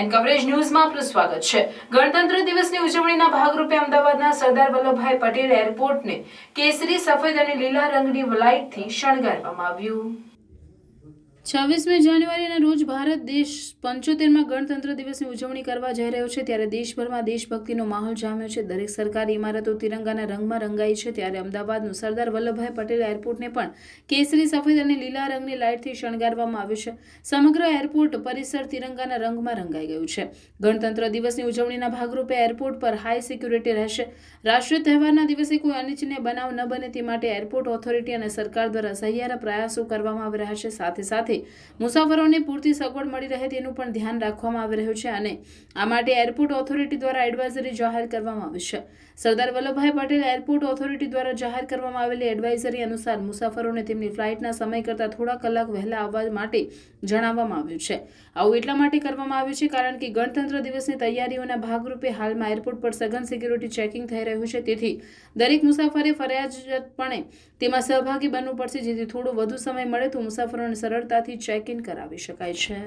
And coverage ન્યૂઝમાં આપનું સ્વાગત છે. ગણતંત્ર દિવસની ઉજવણીના ભાગરૂપે અમદાવાદના સરદાર વલ્લભભાઈ પટેલ એરપોર્ટને કેસરી સફેદ અને લીલા રંગની લાઇટથી શણગારવામાં આવ્યું. છવ્વીસમી જાન્યુઆરીના રોજ ભારત દેશ પંચોતેરમાં ગણતંત્ર દિવસની ઉજવણી કરવા જઈ રહ્યો છે. ત્યારે દેશભરમાં દેશભક્તિનો માહોલ જામ્યો છે. દરેક સરકારી ઇમારતો તિરંગાના રંગમાં રંગાઈ છે. ત્યારે અમદાવાદનું સરદાર વલ્લભભાઈ પટેલ એરપોર્ટને પણ કેસરી, સફેદ અને લીલા રંગની લાઇટથી શણગારવામાં આવ્યું છે. સમગ્ર એરપોર્ટ પરિસર તિરંગાના રંગમાં રંગાઈ ગયું છે. ગણતંત્ર દિવસની ઉજવણીના ભાગરૂપે એરપોર્ટ પર હાઈ સિક્યુરિટી રહેશે. રાષ્ટ્રીય તહેવારના દિવસે કોઈ અનિચ્છનીય બનાવ ન બને તે માટે એરપોર્ટ ઓથોરિટી અને સરકાર દ્વારા સહિયારા પ્રયાસો કરવામાં આવી રહ્યા છે. સાથે સાથે મુસાફરોને પૂરતી સગવડ મળી રહે તેનું પણ ધ્યાન રાખવામાં આવી રહ્યું છે અને આ માટે એરપોર્ટ ઓથોરિટી દ્વારા એડવાઇઝરી જાહેર કરવામાં આવી છે. સરદાર વલ્લભભાઈ પટેલ એરપોર્ટ ઓથોરિટી દ્વારા જાહેર કરવામાં આવેલી એડવાઇઝરી અનુસાર મુસાફરોને તેમની ફ્લાઇટના સમય કરતાં થોડા કલાક વહેલા આવવા માટે જણાવવામાં આવ્યું છે. આવું એટલા માટે કરવામાં આવ્યું છે કારણ કે ગણતંત્ર દિવસની તૈયારીઓના ભાગરૂપે હાલમાં એરપોર્ટ પર સઘન સિક્યુરિટી ચેકિંગ થઈ રહ્યું છે. તેથી દરેક મુસાફરે ફરજિયાતપણે તેમાં સહભાગી બનવું પડશે. જેથી થોડો વધુ સમય મળે તો મુસાફરોને સરળતાથી ચેક ઇન કરાવી શકાય છે.